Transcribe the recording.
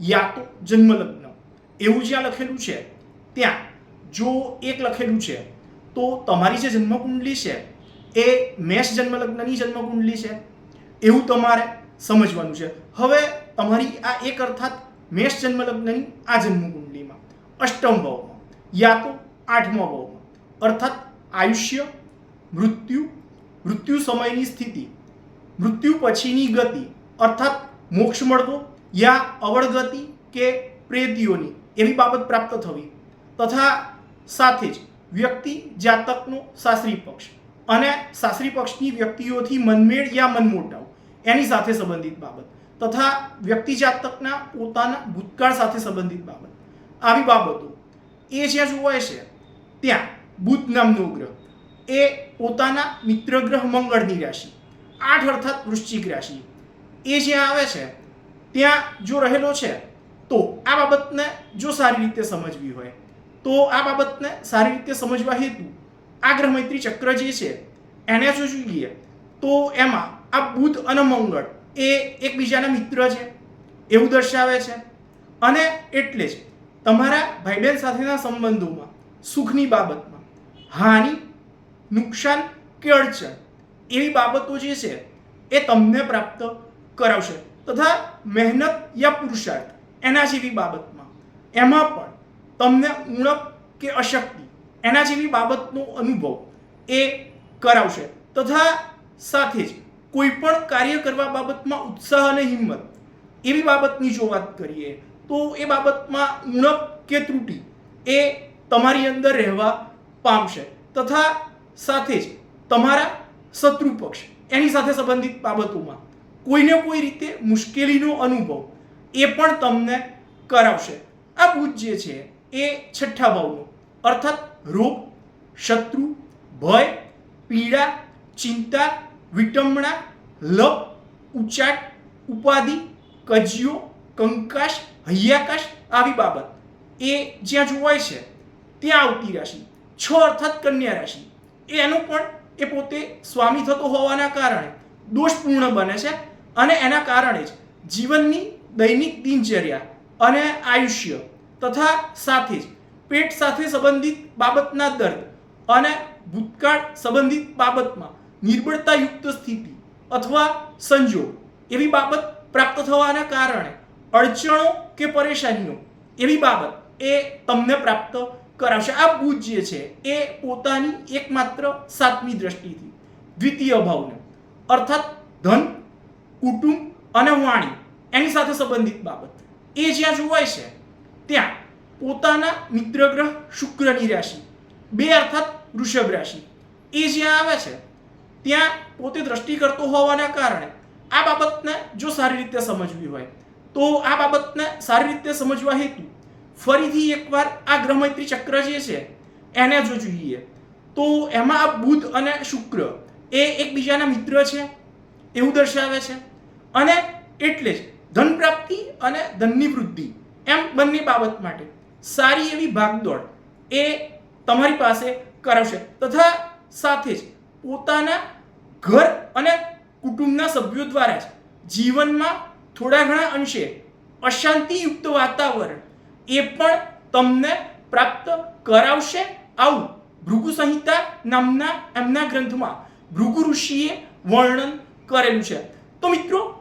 યા તો જન્મ લગ્ન એવું જ્યાં લખેલું છે, ત્યાં. જો એક લખેલું છે, તો તમારી જે જન્મકુંડલી છે, એ મેષ જન્મલગ્નની જન્મકુંડલી છે. એવું તમારે સમજવાનું છે. હવે તમારી આ એક અર્થાત મેષ જન્મલગ્નની આ જન્મકુંડલીમાં. અષ્ટમ ભાવમાં, યા તો આઠમા ભાવમાં. અર્થાત આયુષ્ય, મૃત્યુ મૃત્યુ સમયની સ્થિતિ, મૃત્યુ પછીની ગતિ. અર્થાત મોક્ષ મળવો યા અવળગતિ કે પ્રેતીઓની એવી બાબત પ્રાપ્ત થવી તથા સાથે જ વ્યક્તિ જાતકનો સાસરી પક્ષ અને સાસરી પક્ષની વ્યક્તિઓથી મનમેળ યા મનમોટાવ એની સાથે સંબંધિત બાબત તથા વ્યક્તિ જાતકના પોતાના ભૂતકાળ સાથે સંબંધિત બાબત. આવી બાબતો એ જ્યાં જોવાય છે, ત્યાં બુધ નામનો ગ્રહ એ પોતાના મિત્ર ગ્રહ મંગળની રાશિ, આઠ અર્થાત વૃશ્ચિક રાશિ એ જ્યાં આવે છે ત્યાં જો રહેલો છે, તો આ બાબતને જો સારી રીતે સમજવી હોય, તો આ બાબતને સારી રીતે સમજવા હેતુ આ ગ્રહ મૈત્રી ચક્ર જે છે, એને જો જોઈએ, તો એમાં આ બુધ અને મંગળ એ એકબીજાના મિત્ર છે, એવું દર્શાવે છે. અને એટલે જ તમારા ભાઈ બહેન સાથેના સંબંધોમાં સુખની બાબતમાં હાનિ, નુકસાન કે અડચણ એવી બાબતો જે છે, એ તમને પ્રાપ્ત કરાવશે. તથા મહેનત યા પુરુષાર્થ, એના જેવી બાબતમાં. એમાં પણ તમને ઉણપ કે અશક્તિ, એના જેવી બાબતનો અનુભવ એ કરાવશે. તથા સાથે જ કોઈ પણ કાર્ય કરવા બાબતમાં ઉત્સાહ અને હિંમત એવી બાબતની જો વાત કરીએ, તો એ બાબતમાં ઉણપ કે ત્રુટિ એ તમારી અંદર રહેવા પામશે. તથા સાથે જ તમારા શત્રુ પક્ષ, એની સાથે સંબંધિત બાબતોમાં કોઈને કોઈ રીતે મુશ્કેલીનો અનુભવ એ પણ તમને કરાવશે. આ બુધ જે છે એ છઠ્ઠા ભાવનો, અર્થાત રોગ, શત્રુ, ભય, પીડા, ચિંતા વિટંબણા લપ, ઉચાટ, ઉપાધિ, કજિયો કંકાશ હૈયાકાશ આવી બાબત એ જ્યાં જોવાય છે ત્યાં આવતી રાશિ, છ અર્થાત કન્યા રાશિ. એનો પણ એ પોતે સ્વામી થતો હોવાના કારણે દોષપૂર્ણ બને છે અને એના કારણે જ જીવનની દૈનિક દિનચર્યા અને આયુષ્ય તથા સાથે જ પેટ સાથે સંબંધિત બાબતના દર્દ અને ભૂતકાળ સંબંધિત બાબતમાં નિર્બળતાયુક્ત સ્થિતિ અથવા સંજોગ એવી બાબત પ્રાપ્ત થવાના કારણે અડચણો કે પરેશાનીઓ એવી બાબત એ તમને પ્રાપ્ત કરાવશે. આ બુદ્ધ જે છે એ પોતાની એકમાત્ર સાતમી દ્રષ્ટિથી દ્વિતીય ભાવને અર્થાત ધન કુટુંબ અને વાણી એની સાથે સંબંધિત બાબત. એ જ્યાં જોવાય છે, ત્યાં પોતાના મિત્ર ગ્રહ શુક્રની રાશિ, બે અર્થાત વૃષભ રાશિ. એ જ્યાં આવે છે, ત્યાં પોતે દ્રષ્ટિ કરતો હોવાના કારણે આ બાબતને જો સારી રીતે સમજવી હોય, તો આ બાબતને સારી રીતે સમજવા હેતુ ફરીથી એકવાર આ ગ્રહમૈત્રી ચક્ર જે છે, એને જો જોઈએ, તો એમાં આ બુધ અને શુક્ર એ એકબીજાના મિત્ર છે, એવું દર્શાવે છે. અને એટલે જ ધન પ્રાપ્તિ અને ધનની વૃદ્ધિ એમ બંને બાબત માટે સારી એવી ભાગદોડ એ તમારી પાસે કરાવશે. તથા સાથે જ પોતાના ઘર અને કુટુંબના સભ્યો દ્વારા જ જીવનમાં થોડા ઘણા અંશે અશાંતિયુક્ત વાતાવરણ એ પણ તમને પ્રાપ્ત કરાવશે આવું ભૃગુ સંહિતા નામના એમના ગ્રંથમાં ભૃગુ ઋષિએ વર્ણન કરેલું છે. તો મિત્રો